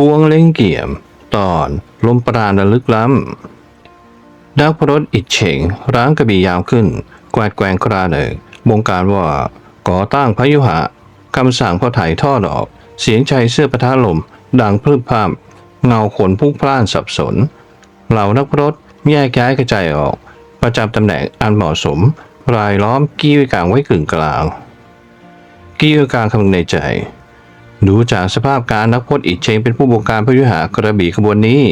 พวงเล่งเกี่ยม ตอนลมปราณระลึกล้ำนักพรตอิดเฉงร้างกระบี่ยาวขึ้น กวาดแกงคราหนึ่งบงการว่าก่อตั้งพยุหะคำสั่งพอถ่ายทอดออก เสียงใจเสื้อปะทะลม ดังพลึบพร่ำเงาขนพุ่งพล่านสับสน เหล่านักพรตแยกย้ายกระจายออก ประจำตำแหน่งอันเหมาะสม รายล้อมกี้วกลางไว้กึ่งกลาง กี้วกลางคำนึงในใจ ดูจากสภาพการนักพจน์อิดเชงเป็นผู้บงการพยุหากระบี่ขบวนนี้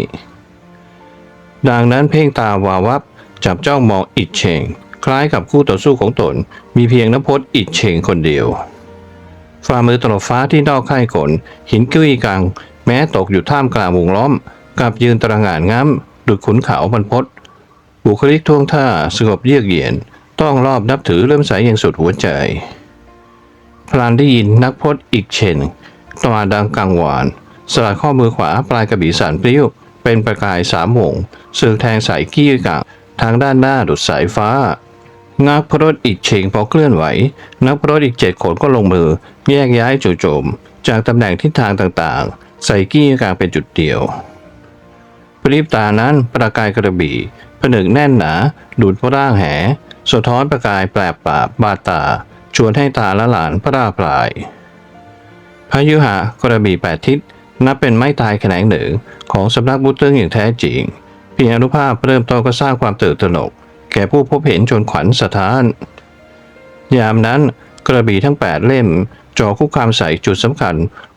ดังนั้นเพ่งตาวาวับจับจ้องมองอิดเชงคล้ายกับคู่ต่อสู้ของตน มีเพียงนักพจน์อิดเชงคนเดียวฝ่ามือตลบฟ้าที่นอกค่ายขนหินกุ้ยกังแม้ตกอยู่ท่ามกลางวงล้อมกลับยืนตระหง่านง้ำดุดขุนเขาบรรพตบุคลิกท่วงท่าสงบเยือกเย็นต้องรอบนับถือเริ่มใสอย่างสุดหัวใจพลานได้ยินนักพจน์อีกเช่น ตวาดังกังวาน สลัดข้อมือขวาปลายกระบี่สันปลิ้ว เป็นประกายสามวงสึกแทงสายกี้กางทางด้านหน้าดุดสายฟ้า นักพรตอีกเชงพอเคลื่อนไหว นักพรตอีกเจ็ดคนก็ลงมือ แยกย้ายจู่โจม จากตำแหน่งทิศทางต่างๆ ใส่กี้กลางเป็นจุดเดียวปริบตานั้นประกายกระบี่ผนึกแน่นหนา ดูดพระร่างแหสะท้อนประกายแปลบปาบบาดตา ชวนให้ตาละหลานพระราพลาย พายุหะกระบี่แปดทิศนับเป็นไม้ตายแขนงหนึ่งของสำนักบุตรอย่างแท้จริงเพียงอนุภาพเริ่มต้นก็สร้างความตื่นตระหนก แก่ผู้พบเห็นจนขวัญสะท้าน ยามนั้นกระบี่ทั้ง 8 เล่มจ่อคุกคามใส่จุดสำคัญ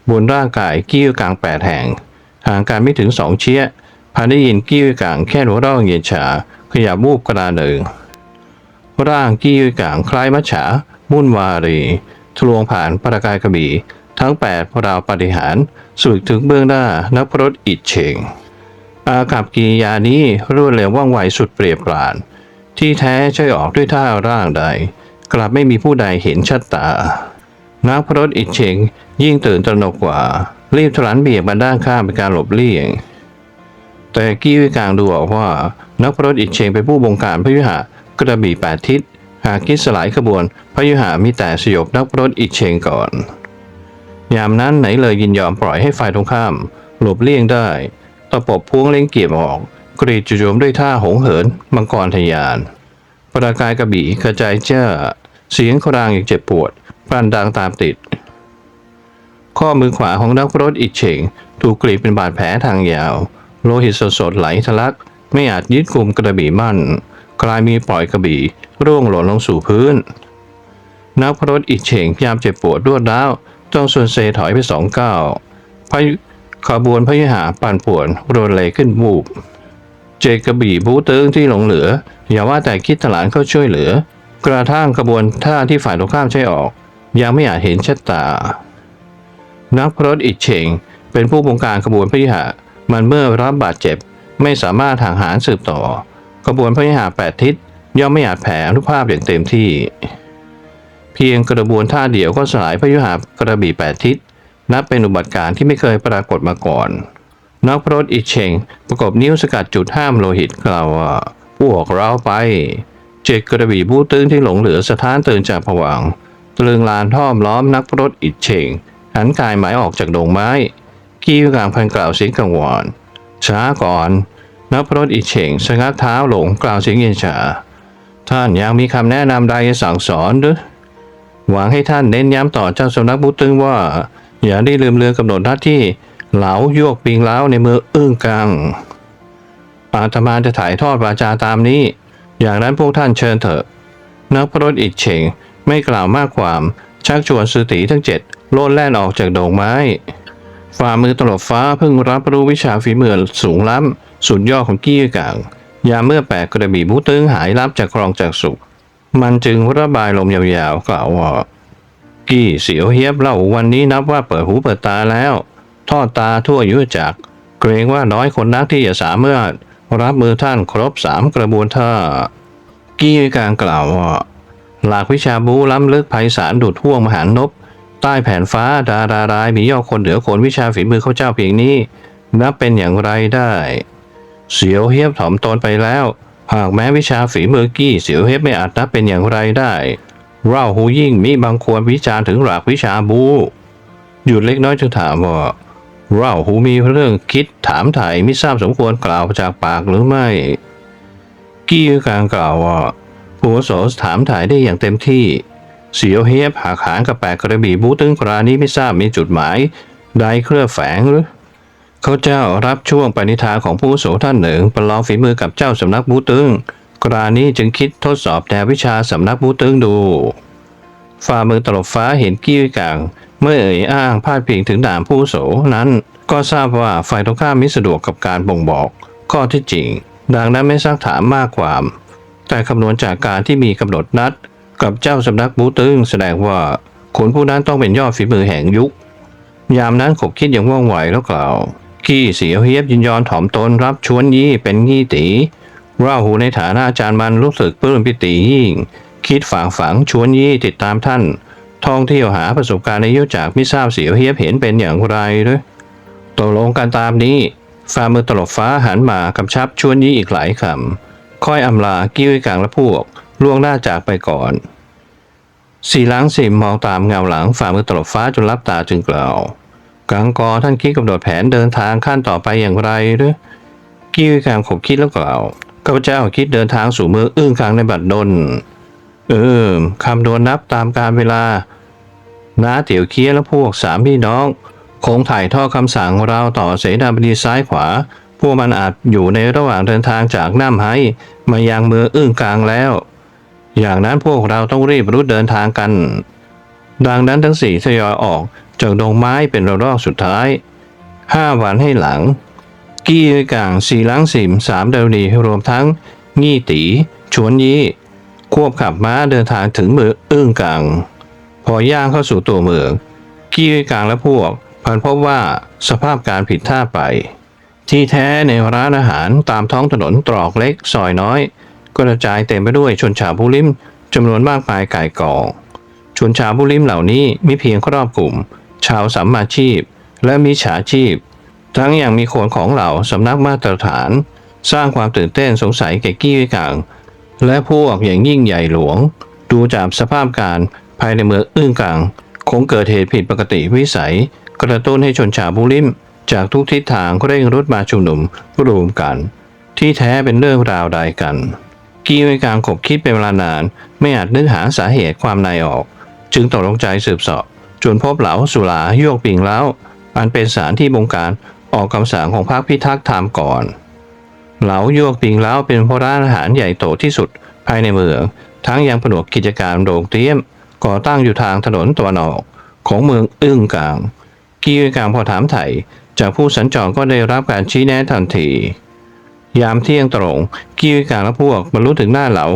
บนร่างกายกี้วกลาง 8 แห่ง ห่างกันไม่ถึงสองเชี้ยพานได้ยินกี้วกลางแค่หัวเราะเย็นชาขยับวูบกระดาหนึ่งร่างกี้วกลางคล้ายมัจฉามุ่นวารี ทะลวงผ่านประกายกระบี่ ทั้ง8ราวปฏิหารสุดถึงเบื้องหน้านักพรตอิดเชง อากับกิริยานี้รวดเร็วว่องไวสุดเปรียบปราน ที่แท้ช่วยออกด้วยท่าร่างใด กลับไม่มีผู้ใดเห็นชัดตา นักพรตอิดเชงยิ่งตื่นตระหนกกว่า รีบถลันเบียกมาด้านข้างเป็นการหลบเลี่ยง แต่กี้วิกางดูออกว่า นักพรตอิดเชงเป็นผู้บงการพยุหะกระบี่แปดทิศหากคิดสลายขบวนพยุหะมีแต่สยบนักพรตอิดเชงก่อน ยามนั้นไหนเลยยินยอมปล่อยให้ฝ่ายตรงข้าม หลบเลี่ยงได้ตะปบพวงเล็งเกียบออกกรีดจุโจมด้วยท่าหงเหินมังกรทะยาน ประกายกระบี่กระจายเจ้า เสียงครางอย่างเจ็บปวดปานดังตามติด ข้อมือขวาของนักรถอิดเฉงถูกกรีดเป็นบาดแผลทางยาว โลหิตสดๆไหลทะลัก ไม่อาจยึดกลุ่มกระบี่มั่น กลายมีปล่อยกระบี่ร่วงหล่นลงสู่พื้น นักพรตอิดเฉงพยายามเจ็บปวดรวดร้าว ต้องส่วนเซถอยไปสองก้าวพยุขบวนพยุหาปั่นป่วนโรนเลขึ้นวูบ เจกกระบี่บูเติงที่หลงเหลือ อย่าว่าแต่คิดถลานเข้าช่วยเหลือ กระทั่งขบวนท่าที่ฝ่ายตรงข้ามใช้ออก ยังไม่อาจเห็นชัดตา นักพรตอิดเฉงเป็นผู้บงการขบวนพยุหะมันเมื่อรับบาดเจ็บไม่สามารถทางหารสืบต่อ ขบวนพยุหะแปดทิศย่อมไม่อาจแผ่อนุภาพอย่างเต็มที่ เพียงกระบวนท่าเดียวก็สลายพยุหากระบี่แปดทิศ นับเป็นอุบัติการ์ที่ไม่เคยปรากฏมาก่อนนักพรตอิเชงประกอบนิ้วสกัดจุดห้ามโลหิตกล่าวว่าพวกเราไป เจดกระบี่บูตื้นที่หลงเหลือสถานตื่นจากผวังตะลึงลานท่อมล้อมนักพรตอิเชงหันกายหมายออกจากดงไม้ กี้กลางพันกล่าวเสียงกังวานช้าก่อน นักพรตอิเชงสงัดเท้าหลงกล่าวเสียงเย็นชาท่านยังมีคำแนะนำใดสั่งสอนหรือ หวังให้ท่านเน้นย้ำต่อเจ้าสำนักบุตึงว่า อย่าได้ลืมเลือนกำหนดหน้าที่เหลาโยกปิงเล้าในมืออึ้งกังอาตมาจะถ่ายทอดวาจาตามนี้ อย่างนั้นพวกท่านเชิญเถอะ นักพรตอิดเฉงไม่กล่าวมากความ ชักชวนสืตีทั้งเจ็ดโลดแล่นออกจากโด่งไม้ ฝ่ามือตลบฟ้าเพิ่งรับรู้วิชาฝีมือสูงล้ำสุดยอดของกี้กางยามเมื่อแปดกระบี่บูตึงหายลับจากครองจากสุข มันจึงระบายลมยาวๆกล่าวว่ากี้เสียวเฮียบเล่าวันนี้นับว่าเปิดหูเปิดตาแล้ว ทอดตาทั่วยุจักเกรงว่าน้อยคนนักที่จะสามารถรับมือท่านครบสามกระบวนท่า กี้กลางกล่าวว่าหลากวิชาบูล้ำลึกไพศาลดุดห่วงมหานพใต้แผ่นฟ้าดารารายมียอดคนเหนือคนวิชาฝีมือเขาเจ้าเพียงนี้ นับเป็นอย่างไรได้ เสียวเฮียบถอมตนไปแล้ว หากแม้วิชาฝีมือกี้เสียวเฮียบไม่อาจนับเป็นอย่างไรได้ เราหูยิ่งมีบางควรวิจารณ์ถึงหลักวิชาบู หยุดเล็กน้อยจึงถามว่าเราหูมีเรื่องคิดถามถ่ายไม่ทราบสมควรกล่าวจากปากหรือไม่ กี้กลางกล่าวว่าผู้อาวุโสถามถ่ายได้อย่างเต็มที่ เสียวเฮียบหากหางกับแปดกระบี่บูตึงกรานี้ไม่ทราบมีจุดหมายใดเครือแฝงหรือ เขาเจ้ารับช่วงปณิธานของผู้โสท่านหนึ่งประลองฝีมือกับเจ้าสำนักบูตึงกรานี้จึงคิดทดสอบแนววิชาสำนักบูตึงดู ฝ่ามือตลบฟ้าเห็นกี้กลางเมื่อเอ่ยอ้างพาดพิงถึงด่านผู้โสนั้นก็ทราบว่าฝ่ายตรงข้ามมิสะดวกกับการบ่งบอก ข้อที่จริง ดังนั้นไม่ซักถามมากความ แต่คำนวณจากการที่มีกำหนดนัด กับเจ้าสำนักบูตึงแสดงว่าคนผู้นั้นต้องเป็นยอดฝีมือแห่งยุค ยามนั้นขบคิดอย่างว่องไวแล้วกล่าว กี้เสียวเฮียบยินยอมถ่อมตนรับชวนยี่เป็นยี่ตีราหูในฐานะอาจารย์มันรู้สึกปลื้มปิติยิ่ง คิดฝางฝังชวนยี่ติดตามท่าน ท่องเที่ยวหาประสบการณ์ในยุจากไม่ทราบเสียวเฮียบเห็นเป็นอย่างไรด้วยตกลงกันตามนี้ฝ่ามือตลบฟ้าหันมากำชับชวนยี่อีกหลายคำค่อยอำลากิ้วกลางและพวกล่วงหน้าจากไปก่อนสีล้างสิมมองตามเงาหลังฝ่ามือตลบฟ้าจนลับตาจึงกล่าว กังกอท่านคิดกำหนดแผนเดินทางขั้นต่อไปอย่างไรหรือกี้วิการขบคิดแล้วกล่าวข้าพเจ้าคิดเดินทางสู่เมืองอื้งคางในบัดดลเออคำนวณนับตามการเวลาน้าเตี๋ยวเคี้ยและพวกสามพี่น้อง คงถ่ายทอดคำสั่งเราต่อเสนาบดีซ้ายขวา พวกมันอาจอยู่ในระหว่างเดินทางจากน้ำไห้มายังเมืองอื้งกลางแล้ว อย่างนั้นพวกเราต้องรีบรุดเดินทางกัน ดังนั้นทั้งสี่ทยอยออก จากดงไม้เป็นระลอกสุดท้ายห้าวันให้หลัง กี้กลางสีล้างสิมสามเดวดีรวมทั้ง งี้ตีชวนยี่ ควบขับม้าเดินทางถึงเมืองอึ้งกลางพอย่างเข้าสู่ตัวเมือง กี้กลางและพวกพันพบว่าสภาพการผิดท่าไป ที่แท้ในร้านอาหารตามท้องถนนตรอกเล็กซอยน้อยก็กระจายเต็มไปด้วยชนชาวผู้ลิมจำนวนมากมายก่ายกองชนชาวผู้ลิมเหล่านี้มีเพียงครอบกลุ่ม ชาวสัมมาชีพ และมิจฉาชีพ ทั้งอยังมีคนของเหล่าสำนักมาตรฐาน สร้างความตื่นเต้นสงสัยแก่กี้ว้กลางและพวกอย่างยิ่งใหญ่หลวง ดูจากสภาพการภายในเมืองอื้งกลางคงเกิดเหตุผิดปกติวิสัย กระตุ้นให้ชนชาวผู้ลิม จากทุกทิศทางเร่งรุดมาชุมนุมรวมกัน ที่แท้เป็นเรื่องราวใดกัน กี้ไว้กลางขบคิดเป็นเวลานาน ไม่อาจนึกหาสาเหตุความในออก จึงตกลงใจสืบสอบ จนพบเหลาสุราโยกปิงแล้ว อันเป็นสารที่บงการออกคำสั่งของพรรคพิทักษ์ธรรมก่อน เหลาโยกปิงแล้วเป็นพร้านอาหารใหญ่โตที่สุดภายในเมือง ทั้งยังผนวกกิจการโรงเตรียม ก่อตั้งอยู่ทางถนนตะวันออกของเมืองอึ้งกลางกี้กางพอถามไถ่จากผู้สัญจรก็ได้รับการชี้แนะทันที ยามเที่ยงตรงกี้กางและพวกบรรลุถึงหน้าเหลา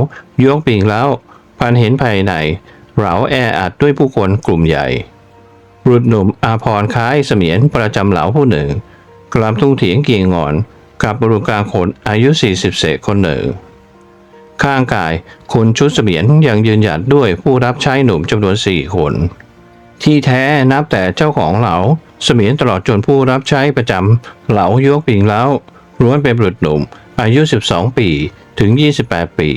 ยกปิงแล้วพันเห็นภายในเหลาแออัดด้วยผู้คนกลุ่มใหญ่ รุดหนุ่มอาพรคล้ายเสมียนประจำเหลาผู้หนึ่ง กลามทุ่งเถียงเกียงงอน กับบุรุษกลางคนอายุ 40 เศษคนหนึ่ง ข้างกายคุณชุดเสมียนยังยืนหยัดด้วยผู้รับใช้หนุ่มจำนวนสี่คน ที่แท้นับแต่เจ้าของเหลาเสมียนตลอดจนผู้รับใช้ประจำเหลายกปิงแล้วล้วนเป็นบุรุษหนุ่ม อายุ 12 ปีถึง 28 ปี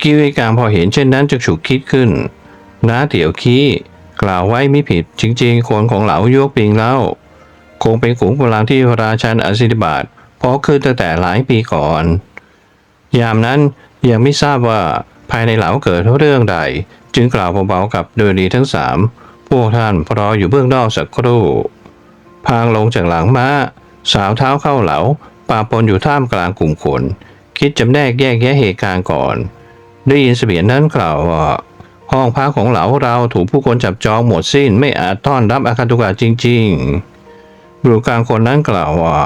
กิวิกางพอเห็นเช่นนั้นจึกฉุกคิดขึ้นน้าเตียวขี้ กล่าวไว้ไม่ผิดจริงๆ คนของเหลายกปิงแล้วคงเป็นขุมกำลังที่ราชันอสิธิบาตเพราะขึ้นตั้งแต่หลายปีก่อน ยามนั้นยังไม่ทราบว่าภายในเหลาเกิดเรื่องใด จึงกล่าวเบาๆกับเดอดีทั้งสามพวกท่านรออยู่เบื้องนอกสักครู่ พางลงจากหลังม้า สาวเท้าเข้าเหลาปาปนอยู่ท่ามกลางกลุ่มคน คิดจำแนกแยกแยะเหตุการณ์ก่อน ได้ยินเสียนนั้นกล่าวว่า ห้องพักของเหลาเราถูกผู้คนจับจองหมดสิ้นไม่อาจต้อนรับอาคาตุกะจริง ๆ บุรุษกลางคนนั้นกล่าวว่า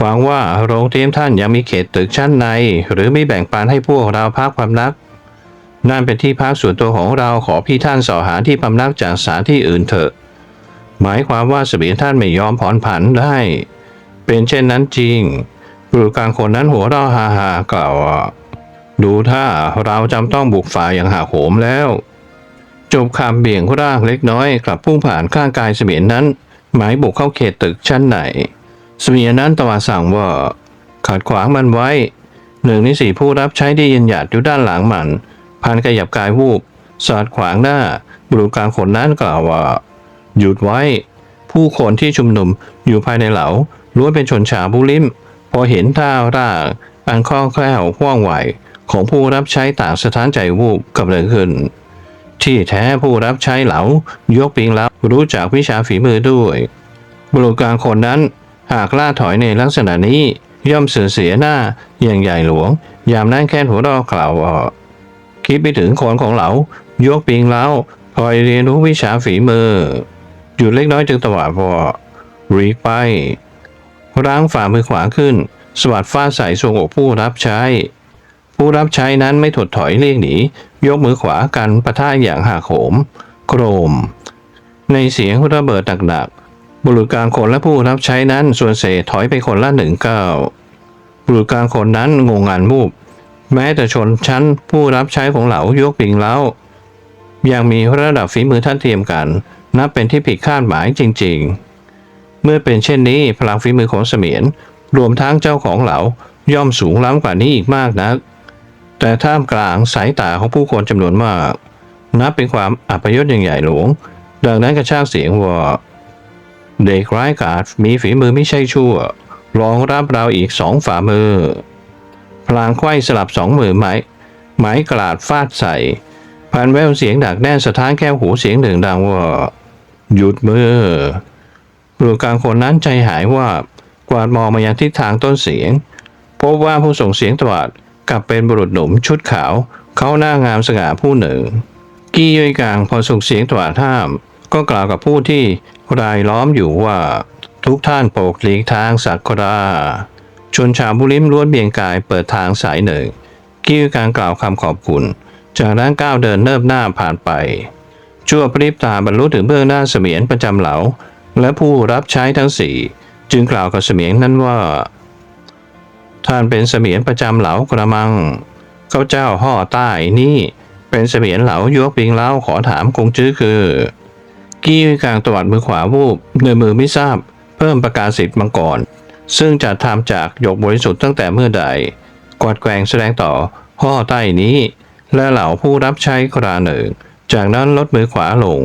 ฟังว่าโรงเตียมท่านยังมีเขตตึกชั้นใน หรือไม่แบ่งปันให้พวกเราพักพำนัก นั่นเป็นที่พักส่วนตัวของเราขอพี่ท่านสอหาที่พำนักจากสถานที่อื่นเถอะ หมายความว่าเสมียนท่านไม่ยอมผ่อนผันได้ เป็นเช่นนั้นจริง บุรุษกลางคนนั้นหัวเราะฮาฮากล่าวว่า ดูถ้าเราจำต้องบุกฝ่ายอย่างหาโหมแล้วจบคำเบี่ยงร่างเล็กน้อยกลับพุ่งผ่านข้างกายเสมียนนั้น หมายบุกเข้าเขตตึกชั้นไหน เสมียนนั้นตวาสั่งว่า ขัดขวางมันไว้ หนึ่งในสี่ผู้รับใช้ที่ยืนหยัดอยู่ด้านหลังมัน พันขยับกายวูบ สอดขวางหน้า บุรุษกลางคนนั้นกล่าวว่า หยุดไว้ ผู้คนที่ชุมนุมอยู่ภายในเหลาล้วนเป็นชนชาวบุริม พอเห็นท่าร่างอันคล่องแคล่วว่องไว ของผู้รับใช้ต่างสถานใจวูบกำเริบขึ้น ที่แท้ผู้รับใช้เหลายกปิงแล้วรู้จักวิชาฝีมือด้วย บุรุษกลางคนนั้นหากล่าถอยในลักษณะนี้ย่อมเสื่อเสียหน้าอย่างใหญ่หลวง ยามนั่งแค่นหัวเราะกล่าวว่าคิดไปถึงคนของเหลายกปิงแล้วคอยเรียนรู้วิชาฝีมือหยุดเล็กน้อยจึงตวาดว่ารีไปร้างฝ่ามือขวาขึ้น สวัสดฟาใส่ทรงอกผู้รับใช้ ผู้รับใช้นั้นไม่ถดถอยเลี่ยงหนียกมือขวากันประท่าอย่างหักโหม โครม ในเสียงระเบิดหนักๆบุรุษกลางคนและผู้รับใช้นั้นส่วนเศษถอยไปคนละหนึ่งก้าวบุรุษกลางคนนั้นงงงานมูบแม้แต่ชนชั้นผู้รับใช้ของเหลายกปิงแล้วยังมีระดับฝีมือท่านเทียมกัน นับเป็นที่ผิดคาดหมายจริง ๆ เมื่อเป็นเช่นนี้พลังฝีมือของเสมียน รวมทั้งเจ้าของเหลาย่อมสูงล้ำกว่านี้อีกมากนัก แต่ท่ามกลางสายตาของผู้คนจำนวนมาก นับเป็นความอัปยศอย่างใหญ่หลวง ดังนั้นกระชากเสียงว่า เด็กร้ายกาจมีฝีมือไม่ใช่ชั่วรองรับเราอีกสองฝ่ามือ พลางไขว้สลับสองมือไม้ไม้กลาดฟาดใส่ผ่านแววเสียงดักแน่นสะท้านแก้วหูเสียงหนึ่งดังว่า หยุดมือบุรุษกลางคนนั้นใจหายว่า กวาดมองมายังทิศทางต้นเสียง พบว่าผู้ส่งเสียงตวาด กลับเป็นบุรุษหนุ่มชุดขาว เขาหน้างามสง่าผู้หนึ่ง กี้ย่อยกลางพอส่งเสียงตวาดห้าม ก็กล่าวกับผู้ที่รายล้อมอยู่ว่าทุกท่านโปรดหลีกทางสักราชนชาวบุริมล้วนเบี่ยงกายเปิดทางสายหนึ่ง กี้ย่อยกางกล่าวคำขอบคุณ จากนั้นก้าวเดินเนิบหน้าผ่านไป ชั่วพริบตาบรรลุถึงเบื้องหน้าเสมียนประจำเหลา และผู้รับใช้ทั้งสี่ จึงกล่าวกับเสมียนนั้นว่า ท่านเป็นเสมียนประจำเหลากระมัง เขาเจ้าห่อใต้นี่ เป็นเสมียนเหลายกปิงเล้าขอถามคงจื้อคือ กี้กลางตวัดมือขวาวูบเนื้อมือไม่ทราบ เพิ่มประกาศสิทธิ์มังกร ซึ่งจะทำจากหยกบริสุทธิ์ตั้งแต่เมื่อใด กวาดแกงแสดงต่อห่อใต้นี้ และเหล่าผู้รับใช้คราหนึ่ง จากนั้นลดมือขวาลง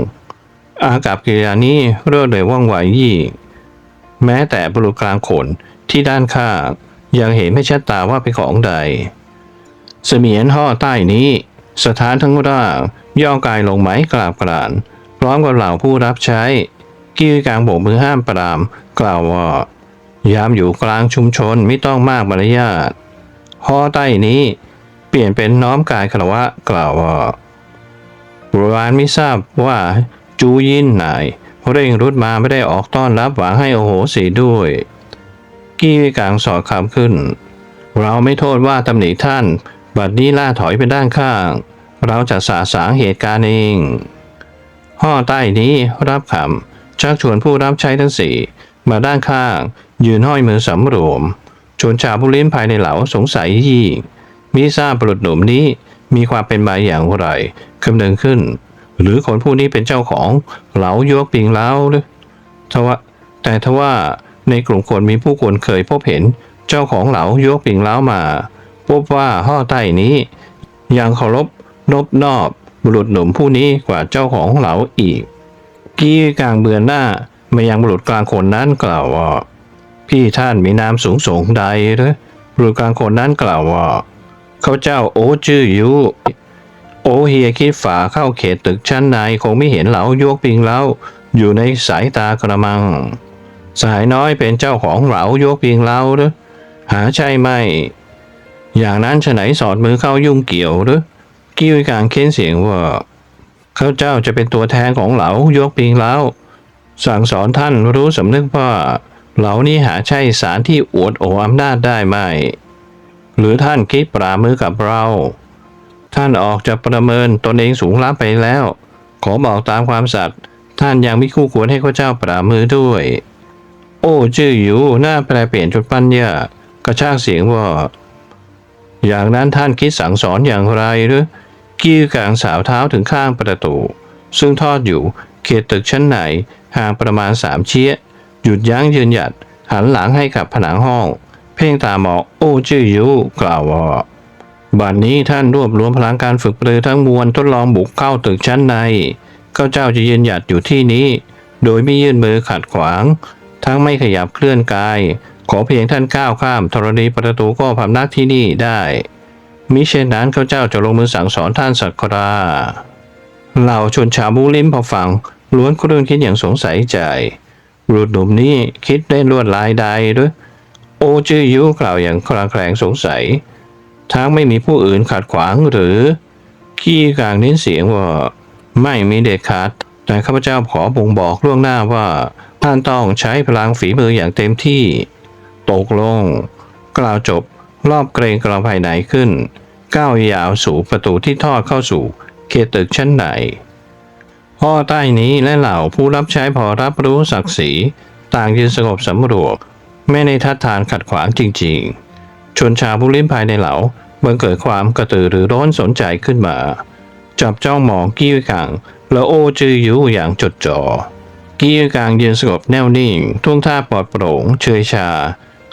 อากับกิริยานี้รวดเร็วว่องไวยิ่งแม้แต่บุรุษกลางขนที่ด้านข้าง ยังเห็นไม่ชัดตาว่าเป็นของใด เสมียนห่อใต้นี้ สถานทั้งร่างย่อกายลงไหมกราบกราน พร้อมกับเหล่าผู้รับใช้กี้กลางโบกมือห้ามปราม กล่าวว่ายามอยู่กลางชุมชนไม่ต้องมากมารยาทห่อใต้นี้ เปลี่ยนเป็นน้อมกายคารวะกล่าวว่าบริวารไม่ทราบว่าจูยินนายเร่งรุดมาไม่ได้ออกต้อนรับหวังให้โอโหสีด้วย กี้กางสอดคำขึ้น เราไม่โทษว่าตำหนิท่าน บัดนี้ล่าถอยไปด้านข้าง เราจะสาสางเหตุการณ์เอง ห่อใต้นี้รับคำชักชวนผู้รับใช้ทั้งสี่มาด้านข้าง ยืนห้อยมือสำรวม ชนชาวผู้ลิ้นภายในเหลาสงสัยยิ่มิทราบบุรุษหนุ่มนี้มีความเป็นมาอย่างไรคำนึงขึ้น หรือคนผู้นี้เป็นเจ้าของเหลายกปิงเล้าหรือทว่าแต่ทว่า ในกลุ่มคนมีผู้คนเคยพบเห็น เจ้าของเหลายกปิงเล้ามา พบว่าห่อใต้นี้ ยังเคารพนบนอบบุรุษหนุ่มผู้นี้กว่าเจ้าของเหลาอีก กี้กลางเบือนหน้ามายังบุรุษกลางคนนั้นกล่าวว่า พี่ท่านมีนามสูงส่งใดหรือบุรุษกลางคนนั้นกล่าวว่าเขาเจ้าโอจื้อยูโอเฮียคิดฝาเข้าเขตตึกชั้นในคงไม่เห็นเหลายกปิงเล้าอยู่ในสายตากระมัง สหายน้อยเป็นเจ้าของเหลายกปิงเล้าหรือหาใช่ไหม อย่างนั้นฉไหนสอดมือเข้ายุ่งเกี่ยวหรือกิ้วกลางเค้นเสียงว่าเขาเจ้าจะเป็นตัวแทนของเหลายกปิงเล้าสั่งสอนท่านรู้สำนึกว่า เหลานี้หาใช่สารที่อวดโออำนาจได้ไหม หรือท่านคิดปรามือกับเรา ท่านออกจะประเมินตนเองสูงล้ำไปแล้ว ขอบอกตามความสัตย์ท่านยังไม่คู่ควรให้ข้าเจ้าปรามือด้วย อ้จื้ออยู่หน้าแปลเปลี่ยนจนปัญญากระชากเสียงว่า อย่างนั้นท่านคิดสั่งสอนอย่างไรหรือ กี้กลางสาวเท้าถึงข้างประตู ซึ่งทอดอยู่เขตตึกชั้นไหนห่างประมาณสามเชี้ยหยุดยั้งยืนหยัด หันหลังให้กับผนังห้อง เพ่งตามองโอ้จื้อยูกล่าวว่าบัดนี้ท่านรวบรวมพลังการฝึกปรือทั้งมวลทดลองบุกเข้าตึกชั้นในข้าเจ้าจะยืนหยัดอยู่ที่นี้ โดยไม่ยื่นมือขัดขวาง ทั้งไม่ขยับเคลื่อนกาย ขอเพียงท่านก้าวข้ามธรณีประตูก็พำนักที่นี่ได้ มิเช่นนั้นเขาเจ้าจะลงมือสั่งสอนท่านสักคราเหล่าชนชาวมูลิมพอฟังล้วนครุ่นคิดอย่างสงสัยใจรุดหนุ่มนี้คิดได้ลวดลายใดหรือโอจือยุกล่าวอย่างคลางแคลงสงสัย ทั้งไม่มีผู้อื่นขัดขวางหรือ ขี้กลางเน้นเสียงว่า ไม่มีเด็ดขาด แต่ข้าพเจ้าขอบ่งบอกล่วงหน้าว่า ท่านต้องใช้พลังฝีมืออย่างเต็มที่ ตกลง กล่าวจบรอบเกรงกราภายในขึ้น ก้าวยาวสู่ประตูที่ทอดเข้าสู่เขตตึกชั้นในพ่อใต้นี้และเหล่าผู้รับใช้พอรับรู้ศักดิ์ศรีต่างยืนสงบสำรวจไม่ในทัดทานขัดขวางจริงๆ ชนชาวผู้ลิ้นภายในเหล่าบังเกิดความกระตือรือร้อนสนใจขึ้นมา จับจ้องมองกี้วกังและโอจืออยู่อย่างจดจ่อ กี้วิกังยืนสงบแน่วนิ่ง ท่วงท่าปลอดโปร่ง เฉยชา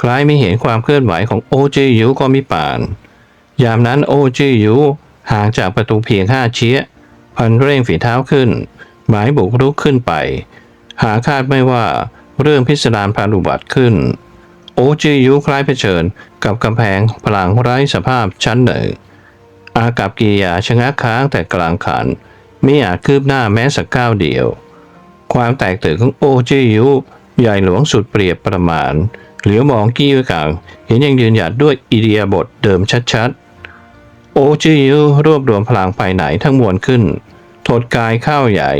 คล้ายไม่เห็นความเคลื่อนไหวของโอจืออยู่ก็มิปาน ยามนั้นโอจืออยู่ห่างจากประตูเพียงห้าเชี้ย พันเร่งฝีเท้าขึ้น หมายบุกรุกขึ้นไป หาคาดไม่ว่าเรื่องพิสดารพานุบัติขึ้น โอจือยุคล้ายเผชิญกับกำแพงพลังไร้สภาพชั้นหนึ่ง อากับกิริยาชะงักค้างแต่กลางขันไม่อาจคืบหน้าแม้สักก้าวเดียว ความแตกตื่นของโอจือยุใหญ่หลวงสุดเปรียบประมาณ เหลียวมองกี้ไว้กลางเห็นยังยืนหยัดด้วยอิเดียบทเดิมชัดๆ โอจือยุรวบรวมพลังภายในทั้งมวลขึ้นถดกายข้าวใหญ่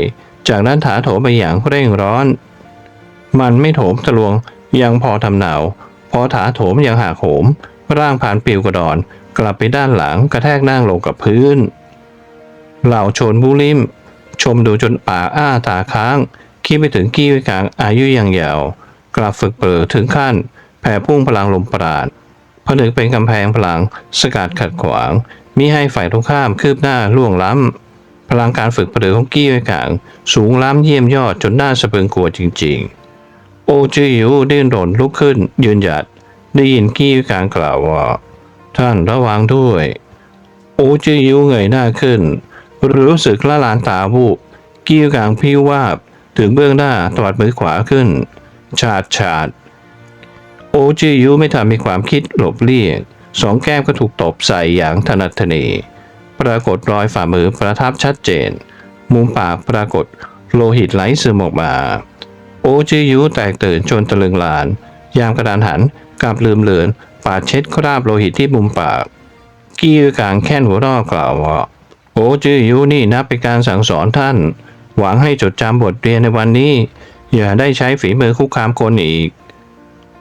จากนั้นถาโถไปอย่างเร่งร้อน มันไม่โถมทะลวงยังพอทำหนาว พอถาโถมยังหักโหม ร่างผ่านปิวกระดอน กลับไปด้านหลังกระแทกนั่งลงกับพื้น เหล่าชนบูลิม ชมดูจนปากอ้าตาค้าง คิดไปถึงกี้ว้กางอายุยังยาว กลับฝึกเปิดถึงขั้น แผ่พุ่งพลังลมปราดผนึกเป็นกำแพงพลังสกัดขัดขวาง มิให้ฝ่ายตรงข้ามคืบหน้าล่วงล้ำ พลังการฝึกปรือของกี้ไว้กลาง สูงล้ำเยี่ยมยอดจนหน่าสะพึงกลัวจริงๆ โอจือยูดิ้นรนลุกขึ้น ยืนหยัดได้ยินกี้ไว้กลางกล่าวว่า ท่านระวังด้วย โอจือยูเงยหน้าขึ้น รู้สึกละลานตาวูกี้ไว้กลางพิ้ววาบ ถึงเบื้องหน้าตวัดมือขวาขึ้น ฉาดฉาด โอจือยูไม่ทันมีความคิดหลบเลี่ยงสองแก้มก็ถูกตบใส่อย่างถนัดถนีปรากฏรอยฝ่ามือประทับชัดเจน มุมปากปรากฏโลหิตไหลซึมออกมา โอจือยูแตกตื่นจนตะลึงลาน ยามกระดานหันกลับลืมเลือนปาดเช็ดคราบโลหิตที่มุมปาก กี้กลางแค่นหัวรอกล่าวว่าโอจือยูนี่นับเป็นการสั่งสอนท่าน หวังให้จดจำบทเรียนในวันนี้ อย่าได้ใช้ฝีมือคุกคามคนอีก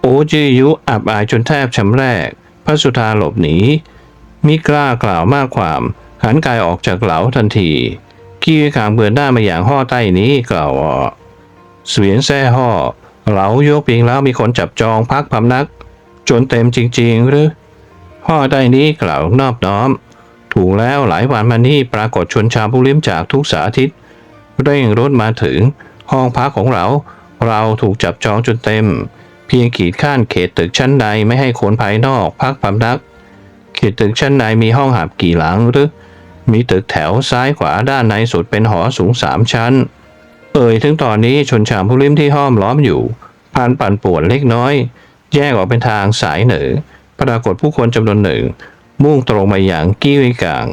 โอจือยุอับอายจนแทบชำแรก พระสุธาหลบหนีมิกล้ากล่าวมากความหันกายออกจากเหลาทันทีกี้ขางเบือนหน้ามาอย่างห่อใต้นี้กล่าวว่าเสวียนแซ่ห่อเหลายกเพียงแล้วมีคนจับจองพักพำนัก จนเต็มจริง ๆ หรือห่อใต้นี้กล่าวนอบน้อม ถูกแล้วหลายวันมานี้ปรากฏชนชาวผู้ลิ้มจากทุกสาทิต เร่งรถมาถึงห้องพักของเรา เราถูกจับจองจนเต็ม เพียงขีดข้านเขตตึกชั้นใดไม่ให้คนภายนอกพักพำนัก เขตตึกชั้นในมีห้องหับกี่หลังหรือ มีตึกแถวซ้ายขวาด้านในสุดเป็นหอสูงสามชั้น เอ่ยถึงตอนนี้ชนชาวผู้ลิ้มที่ห้อมล้อมอยู่พันปั่นป่วนเล็กน้อย แยกออกเป็นทางสายเหนือปรากฏผู้คนจำนวนหนึ่ง มุ่งตรงมาอย่างกี้วิกาง